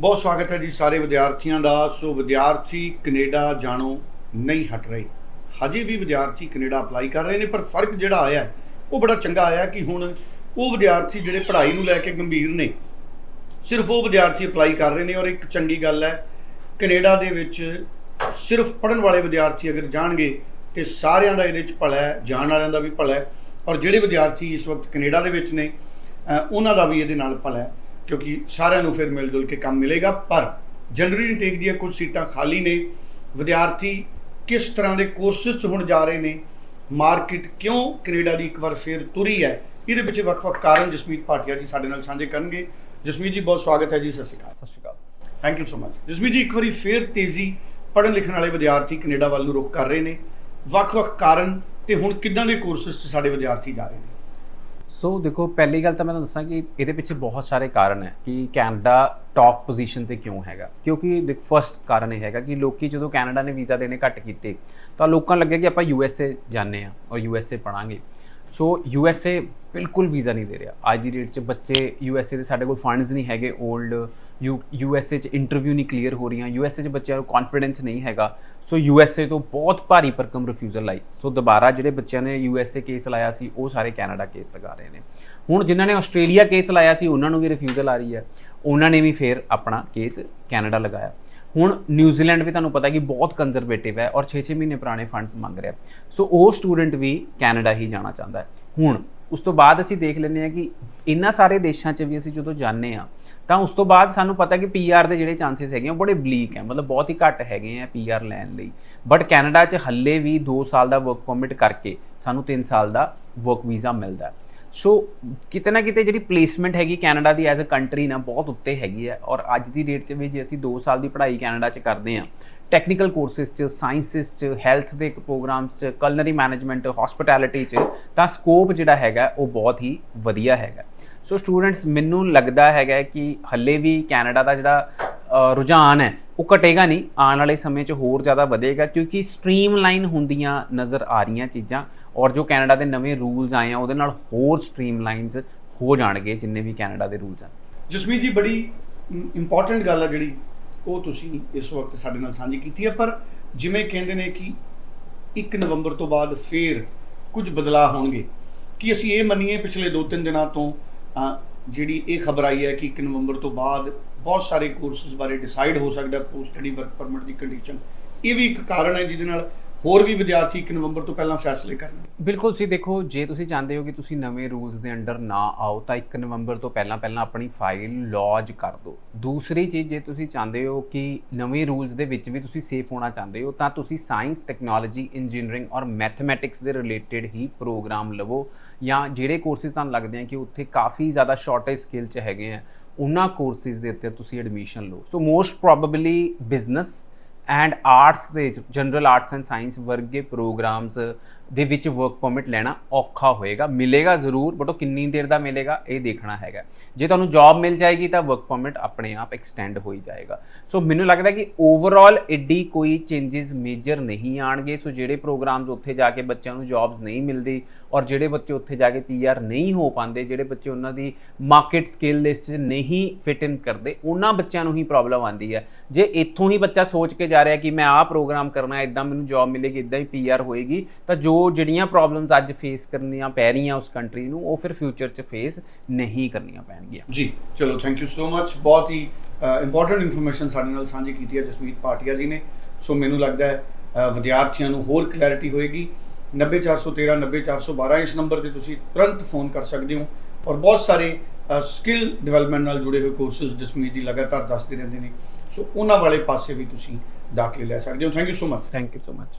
ਬਹੁਤ ਸਵਾਗਤ ਹੈ ਜੀ ਸਾਰੇ ਵਿਦਿਆਰਥੀਆਂ ਦਾ। ਸੋ ਵਿਦਿਆਰਥੀ ਕੈਨੇਡਾ ਜਾਣੋ, ਨਹੀਂ ਹਟ ਰਹੇ। ਹਜੇ ਵੀ ਵਿਦਿਆਰਥੀ ਕੈਨੇਡਾ ਅਪਲਾਈ ਕਰ ਰਹੇ ਨੇ, ਪਰ ਫ਼ਰਕ ਜਿਹੜਾ ਆਇਆ, ਉਹ ਬੜਾ ਚੰਗਾ ਆਇਆ ਕਿ ਹੁਣ ਉਹ ਵਿਦਿਆਰਥੀ ਜਿਹੜੇ ਪੜ੍ਹਾਈ ਨੂੰ ਲੈ ਕੇ ਗੰਭੀਰ ਨੇ, ਸਿਰਫ ਉਹ ਵਿਦਿਆਰਥੀ ਅਪਲਾਈ ਕਰ ਰਹੇ ਨੇ। ਔਰ ਇੱਕ ਚੰਗੀ ਗੱਲ ਹੈ, ਕੈਨੇਡਾ ਦੇ ਵਿੱਚ ਸਿਰਫ ਪੜ੍ਹਨ ਵਾਲੇ ਵਿਦਿਆਰਥੀ ਅਗਰ ਜਾਣਗੇ, ਤੇ ਸਾਰਿਆਂ ਦਾ ਇਹਦੇ ਵਿੱਚ ਭਲਾ ਹੈ, ਜਾਣ ਵਾਲਿਆਂ ਦਾ ਵੀ ਭਲਾ ਹੈ। ਔਰ ਜਿਹੜੇ ਵਿਦਿਆਰਥੀ ਇਸ ਵਕਤ ਕੈਨੇਡਾ ਦੇ ਵਿੱਚ ਨੇ ਉਹਨਾਂ ਦਾ ਵੀ ਇਹਦੇ ਨਾਲ ਭਲਾ ਹੈ। ਕਿਉਂਕਿ ਸਾਰਿਆਂ ਨੂੰ ਫਿਰ ਮਿਲ ਜੁਲ ਕੇ ਕੰਮ ਮਿਲੇਗਾ ਪਰ ਜਨਰਲ ਇਨਟੇਕ ਦੀਆਂ ਕੁਝ ਸੀਟਾਂ ਖਾਲੀ ਨੇ। ਵਿਦਿਆਰਥੀ ਕਿਸ ਤਰ੍ਹਾਂ ਦੇ ਕੋਰਸਸ 'ਚ ਹੁਣ ਜਾ ਰਹੇ ਨੇ? ਮਾਰਕੀਟ ਕਿਉਂ ਕੈਨੇਡਾ ਦੀ ਇੱਕ ਵਾਰ ਫੇਰ ਤੁਰੀ ਹੈ? ਇਹਦੇ ਵਿੱਚ ਵੱਖ-ਵੱਖ ਕਾਰਨ ਜਸਮੀਤ ਭਾਟੀਆ ਜੀ ਸਾਡੇ ਨਾਲ ਸਾਂਝੇ ਕਰਨਗੇ। ਜਸਮੀਤ ਜੀ ਬਹੁਤ ਸਵਾਗਤ ਹੈ ਜੀ ਸਤਿ ਸ਼੍ਰੀ ਅਕਾਲ। ਸਤਿ ਸ਼੍ਰੀ ਅਕਾਲ। Thank you so much Jasmeet ji ਇੱਕ ਵਾਰੀ ਫੇਰ ਤੇਜ਼ੀ ਪੜ੍ਹਨ ਲਿਖਣ ਵਾਲੇ ਵਿਦਿਆਰਥੀ ਕੈਨੇਡਾ ਵੱਲ ਨੂੰ ਰੁਖ ਕਰ ਰਹੇ ਨੇ। ਵੱਖ-ਵੱਖ ਕਾਰਨ ਤੇ ਹੁਣ ਕਿੱਦਾਂ ਦੇ ਕੋਰਸਸ 'ਚ ਸਾਡੇ ਵਿਦਿਆਰਥੀ ਜਾ ਰਹੇ ਨੇ? ਸੋ ਦੇਖੋ, ਪਹਿਲੀ ਗੱਲ ਤਾਂ ਮੈਂ ਤੁਹਾਨੂੰ ਦੱਸਾਂ ਕਿ ਇਹਦੇ ਪਿੱਛੇ ਬਹੁਤ ਸਾਰੇ ਕਾਰਨ ਹੈ ਕਿ ਕੈਨੇਡਾ ਟੌਪ ਪੋਜੀਸ਼ਨ ਤੇ ਕਿਉਂ ਹੈਗਾ। ਕਿਉਂਕਿ ਦੇਖ ਫਰਸਟ ਕਾਰਨ ਇਹ ਹੈਗਾ ਕਿ ਲੋਕੀ ਜਦੋਂ ਕੈਨੇਡਾ ਨੇ ਵੀਜ਼ਾ ਦੇਣੇ ਘੱਟ ਕੀਤੇ, ਤਾਂ ਲੋਕਾਂ ਲੱਗਿਆ ਕਿ ਆਪਾਂ ਯੂ ਐਸ ਏ ਜਾਂਦੇ ਆ ਔਰ ਯੂ ਐਸ ਏ ਪੜਾਂਗੇ ਸੋ ਯੂ ਐਸ ਏ ਬਿਲਕੁਲ ਵੀਜ਼ਾ ਨਹੀਂ ਦੇ ਰਿਹਾ। ਅੱਜ ਦੀ ਡੇਟ 'ਚ ਬੱਚੇ ਯੂ ਐਸ ਏ ਦੇ ਸਾਡੇ ਕੋਲ ਫੰਡਸ ਨਹੀਂ ਹੈਗੇ 올ਡ ਯੂ ਯੂ ਐਸ ਏ 'ਚ ਇੰਟਰਵਿਊ ਨਹੀਂ ਕਲੀਅਰ ਹੋ ਰਹੀਆਂ। ਯੂ ਐਸ ਏ 'ਚ ਬੱਚਿਆਂ ਨੂੰ ਕੌਨਫੀਡੈਂਸ ਨਹੀਂ ਹੈਗਾ। ਸੋ ਯੂ ਐਸ ਏ ਤੋਂ ਬਹੁਤ ਭਾਰੀ ਪਰਕਮ ਰਿਫਿਊਜ਼ਲ ਲਾਈ ਸੋ ਦੁਬਾਰਾ ਜਿਹੜੇ ਬੱਚਿਆਂ ਨੇ ਯੂ ਐਸ ਏ ਕੇਸ ਲਾਇਆ ਸੀ, ਉਹ ਸਾਰੇ ਕੈਨੇਡਾ ਕੇਸ ਲਗਾ ਰਹੇ ਨੇ। ਹੁਣ ਜਿਨ੍ਹਾਂ ਨੇ ਆਸਟ੍ਰੇਲੀਆ ਕੇਸ ਲਾਇਆ ਸੀ, ਉਹਨਾਂ ਨੂੰ ਵੀ ਰਿਫਿਊਜ਼ਲ ਆ ਰਹੀ ਹੈ। ਉਹਨਾਂ ਨੇ ਵੀ ਫੇਰ ਆਪਣਾ ਕੇਸ ਕੈਨੇਡਾ ਲਗਾਇਆ। ਹੁਣ ਨਿਊਜ਼ੀਲੈਂਡ ਵੀ ਤੁਹਾਨੂੰ ਪਤਾ ਕਿ ਬਹੁਤ ਕੰਜ਼ਰਵੇਟਿਵ ਹੈ ਔਰ 6-6 ਮਹੀਨੇ ਪੁਰਾਣੇ ਫੰਡਸ ਮੰਗ ਰਿਹਾ ਸੋ ਉਹ ਸਟੂਡੈਂਟ ਵੀ ਕੈਨੇਡਾ ਹੀ ਜਾਣਾ ਚਾਹੁੰਦਾ ਹੈ। ਹੁਣ ਉਸ ਤੋਂ ਬਾਅਦ ਅਸੀਂ ਦੇਖ ਲੈਂਦੇ ਹਾਂ ਕਿ ਇਹਨਾਂ ਸਾਰੇ ਦੇਸ਼ਾਂ 'ਚ ਵੀ ਅਸੀਂ ਜਦੋਂ ਜਾਂਦੇ ਹਾਂ ਤਾਂ ਉਸ ਤੋਂ ਬਾਅਦ ਸਾਨੂੰ ਪਤਾ ਕਿ ਪੀਆਰ ਦੇ ਜਿਹੜੇ ਚਾਂਸਸ ਹੈਗੇ ਆ, ਉਹ ਬੜੇ ਬਲੀਕ ਹੈ। ਮਤਲਬ ਬਹੁਤ ਹੀ ਘੱਟ ਹੈਗੇ ਆ ਪੀਆਰ ਲੈਣ ਲਈ। ਬਟ ਕੈਨੇਡਾ 'ਚ ਹੱਲੇ ਵੀ 2 ਸਾਲ ਦਾ ਵਰਕ ਪਰਮਿਟ ਕਰਕੇ ਸਾਨੂੰ 3 ਸਾਲ ਦਾ ਵਰਕ ਵੀਜ਼ਾ ਮਿਲਦਾ ਸੋ ਕਿਤੇ ਨਾ ਕਿਤੇ ਜਿਹੜੀ ਪਲੇਸਮੈਂਟ ਹੈਗੀ ਕੈਨੇਡਾ ਦੀ ਐਜ਼ ਅ ਕੰਟਰੀ ਨਾ ਬਹੁਤ ਉੱਤੇ ਹੈਗੀ ਹੈ ਔਰ ਅੱਜ ਦੀ ਡੇਟ 'ਚ ਵੀ ਜੇ ਅਸੀਂ 2 ਸਾਲ ਦੀ ਪੜ੍ਹਾਈ ਕੈਨੇਡਾ 'ਚ ਕਰਦੇ ਹਾਂ ਟੈਕਨੀਕਲ ਕੋਰਸਸ 'ਚ ਸਾਇੰਸਿਸ 'ਚ ਹੈਲਥ ਦੇ ਪ੍ਰੋਗਰਾਮਸ 'ਚ ਕਲਨਰੀ ਮੈਨੇਜਮੈਂਟ ਹਸਪਿਟੈਲਿਟੀ 'ਚ, ਤਾਂ ਸਕੋਪ ਜਿਹੜਾ ਹੈਗਾ ਉਹ ਬਹੁਤ ਹੀ ਵਧੀਆ ਹੈਗਾ। ਸੋ ਸਟੂਡੈਂਟਸ ਮੈਨੂੰ ਲੱਗਦਾ ਹੈਗਾ ਕਿ ਹੱਲੇ ਵੀ ਕੈਨੇਡਾ ਦਾ ਜਿਹੜਾ ਰੁਝਾਨ ਹੈ, ਉਹ ਘਟੇਗਾ ਨਹੀਂ, ਆਉਣ ਵਾਲੇ ਸਮੇਂ 'ਚ ਹੋਰ ਜ਼ਿਆਦਾ ਵਧੇਗਾ ਕਿਉਂਕਿ ਸਟ੍ਰੀਮਲਾਈਨ ਹੁੰਦੀਆਂ ਨਜ਼ਰ ਆ ਰਹੀਆਂ ਚੀਜ਼ਾਂ। ਔਰ ਜੋ ਕੈਨੇਡਾ ਦੇ ਨਵੇਂ ਰੂਲਸ ਆਏ ਆ, ਉਹਦੇ ਨਾਲ ਹੋਰ ਸਟ੍ਰੀਮਲਾਈਨਸ ਹੋ ਜਾਣਗੇ, ਜਿੰਨੇ ਵੀ ਕੈਨੇਡਾ ਦੇ ਰੂਲਸ ਹਨ ਜਸਮੀਤ ਜੀ, ਬੜੀ ਇੰਪੋਰਟੈਂਟ ਗੱਲ ਆ ਜਿਹੜੀ ਉਹ ਤੁਸੀਂ ਇਸ ਵਕਤ ਸਾਡੇ ਨਾਲ ਸਾਂਝੀ ਕੀਤੀ ਹੈ ਪਰ ਜਿਵੇਂ ਕਹਿੰਦੇ ਨੇ ਕਿ 1 ਨਵੰਬਰ ਤੋਂ ਬਾਅਦ ਫੇਰ ਕੁਝ ਬਦਲਾਅ ਹੋਣਗੇ। ਕਿ ਅਸੀਂ ਇਹ ਮੰਨੀਏ ਪਿਛਲੇ 2-3 ਦਿਨਾਂ ਤੋਂ ਜਿਹੜੀ ਇਹ ਖਬਰ ਆਈ ਹੈ ਕਿ 1 ਨਵੰਬਰ ਤੋਂ ਬਾਅਦ ਬਹੁਤ ਸਾਰੇ ਕੋਰਸਸ ਬਾਰੇ ਡਿਸਾਈਡ ਹੋ ਸਕਦਾ ਪੋਸਟ ਸਟੱਡੀ ਵਰਕ ਪਰਮਿਟ ਦੀ ਕੰਡੀਸ਼ਨ ਇਹ ਵੀ ਇੱਕ ਕਾਰਨ ਹੈ ਜਿਹਦੇ ਨਾਲ ਹੋਰ ਵੀ ਵਿਦਿਆਰਥੀ 1 ਨਵੰਬਰ ਤੋਂ ਪਹਿਲਾਂ ਫੈਸਲੇ ਕਰਨ। ਬਿਲਕੁਲ ਤੁਸੀਂ ਦੇਖੋ, ਜੇ ਤੁਸੀਂ ਚਾਹੁੰਦੇ ਹੋ ਕਿ ਤੁਸੀਂ ਨਵੇਂ ਰੂਲਸ ਦੇ ਅੰਡਰ ਨਾ ਆਓ, ਤਾਂ 1 ਨਵੰਬਰ ਤੋਂ ਪਹਿਲਾਂ ਪਹਿਲਾਂ ਆਪਣੀ ਫਾਈਲ ਲੌਜ ਕਰ ਦਿਓ। ਦੂਸਰੀ ਚੀਜ਼, ਜੇ ਤੁਸੀਂ ਚਾਹੁੰਦੇ ਹੋ ਕਿ ਨਵੇਂ ਰੂਲਸ ਦੇ ਵਿੱਚ ਵੀ ਤੁਸੀਂ ਸੇਫ ਹੋਣਾ ਚਾਹੁੰਦੇ ਹੋ, ਤਾਂ ਤੁਸੀਂ ਸਾਇੰਸ ਟੈਕਨੋਲੋਜੀ ਇੰਜੀਨੀਅਰਿੰਗ ਔਰ ਮੈਥਮੈਟਿਕਸ ਦੇ ਰਿਲੇਟਡ ਹੀ ਪ੍ਰੋਗਰਾਮ ਲਵੋ। ਜਾਂ ਜਿਹੜੇ ਕੋਰਸਿਸ ਤੁਹਾਨੂੰ ਲੱਗਦੇ ਆ ਕਿ ਉੱਥੇ ਕਾਫੀ ਜ਼ਿਆਦਾ ਸ਼ਾਰਟੇਜ ਸਕਿੱਲ ਚ ਹੈਗੇ ਆ, ਉਹਨਾਂ ਕੋਰਸਿਸ ਦੇ ਉੱਤੇ ਤੁਸੀਂ ਐਡਮਿਸ਼ਨ ਲਓ। So most probably business and arts ਦੇ ਜਨਰਲ ਆਰਟਸ ਐਂਡ ਸਾਇੰਸ ਵਰਗੇ ਪ੍ਰੋਗਰਾਮਸ ਦੇ ਵਿੱਚ ਵਰਕ ਪਰਮਿਟ ਲੈਣਾ ਔਖਾ ਹੋਏਗਾ। ਮਿਲੇਗਾ ਜ਼ਰੂਰ ਬਟ ਉਹ ਕਿੰਨੀ ਦੇਰ ਦਾ ਮਿਲੇਗਾ, ਇਹ ਦੇਖਣਾ ਹੈਗਾ। ਜੇ ਤੁਹਾਨੂੰ ਜੌਬ ਮਿਲ ਜਾਏਗੀ ਤਾਂ ਵਰਕ ਪਰਮਿਟ ਆਪਣੇ ਆਪ ਐਕਸਟੈਂਡ ਹੋਈ ਜਾਏਗਾ। ਸੋ ਮੈਨੂੰ ਲੱਗਦਾ ਕਿ ਓਵਰਆਲ ਐਡੀ ਕੋਈ ਚੇਂਜਸ ਮੇਜਰ ਨਹੀਂ ਆਣਗੇ। ਸੋ ਜਿਹੜੇ ਪ੍ਰੋਗਰਾਮਸ ਉੱਥੇ ਜਾ ਕੇ ਬੱਚਿਆਂ ਨੂੰ ਜੌਬਸ ਨਹੀਂ ਮਿਲਦੀ ਔਰ ਜਿਹੜੇ ਬੱਚੇ ਉੱਥੇ ਜਾ ਕੇ ਪੀਆਰ ਨਹੀਂ ਹੋ ਪਾਉਂਦੇ, ਜਿਹੜੇ ਬੱਚੇ ਉਹਨਾਂ ਦੀ ਮਾਰਕੀਟ ਸਕਿੱਲ ਲਿਸਟ 'ਚ ਨਹੀਂ ਫਿਟ ਇਨ ਕਰਦੇ, ਉਹਨਾਂ ਬੱਚਿਆਂ ਨੂੰ ਹੀ ਪ੍ਰੋਬਲਮ ਆਉਂਦੀ ਹੈ। ਜੇ ਇੱਥੋਂ ਹੀ ਬੱਚਾ ਸੋਚ ਕੇ ਜਾ ਰਿਹਾ ਕਿ ਮੈਂ ਆਹ ਪ੍ਰੋਗਰਾਮ ਕਰਨਾ ਹੈ ਇਦਾਂ ਮੈਨੂੰ ਜੌਬ ਮਿਲੇਗੀ ਇਦਾਂ ਹੀ ਪੀਆਰ ਹੋਏਗੀ, ਤਾਂ ਜੋ ਜਿਹੜੀਆਂ ਪ੍ਰੋਬਲਮਸ ਅੱਜ ਫੇਸ ਕਰਨੀਆਂ ਪੈ ਰਹੀਆਂ ਉਸ ਕੰਟਰੀ ਨੂੰ ਉਹ ਫਿਰ ਫਿਊਚਰ 'ਚ ਫੇਸ ਨਹੀਂ ਕਰਨੀਆਂ ਪੈਣਗੀਆਂ। ਜੀ ਚਲੋ ਥੈਂਕ ਯੂ ਸੋ ਮੱਚ ਬਹੁਤ ਹੀ ਇੰਪੋਰਟੈਂਟ ਇਨਫੋਰਮੇਸ਼ਨ ਸਾਡੇ ਨਾਲ ਸਾਂਝੀ ਕੀਤੀ ਹੈ ਜਸਮੀਤ ਭਾਟੀਆ ਜੀ ਨੇ। ਸੋ ਮੈਨੂੰ ਲੱਗਦਾ ਹੈ ਵਿਦਿਆਰਥੀਆਂ ਨੂੰ ਹੋਰ ਕਲੈਰਿਟੀ ਹੋਏਗੀ। 90413 90412 ਇਸ ਨੰਬਰ ਤੇ ਤੁਸੀਂ ਤੁਰੰਤ ਫੋਨ ਕਰ ਸਕਦੇ ਹੋ। ਔਰ ਬਹੁਤ ਸਾਰੇ ਸਕਿੱਲ ਡਿਵੈਲਪਮੈਂਟ ਨਾਲ ਜੁੜੇ ਹੋਏ ਕੋਰਸਸ ਜਸਮੀਤ ਜੀ ਲਗਾਤਾਰ ਦੱਸਦੇ ਰਹਿੰਦੇ ਨੇ। ਸੋ ਉਹਨਾਂ ਵਾਲੇ ਪਾਸੇ ਵੀ ਤੁਸੀਂ ਦਾਖਲੇ ਲੈ ਸਕਦੇ ਹੋ। Thank you so much thank you so much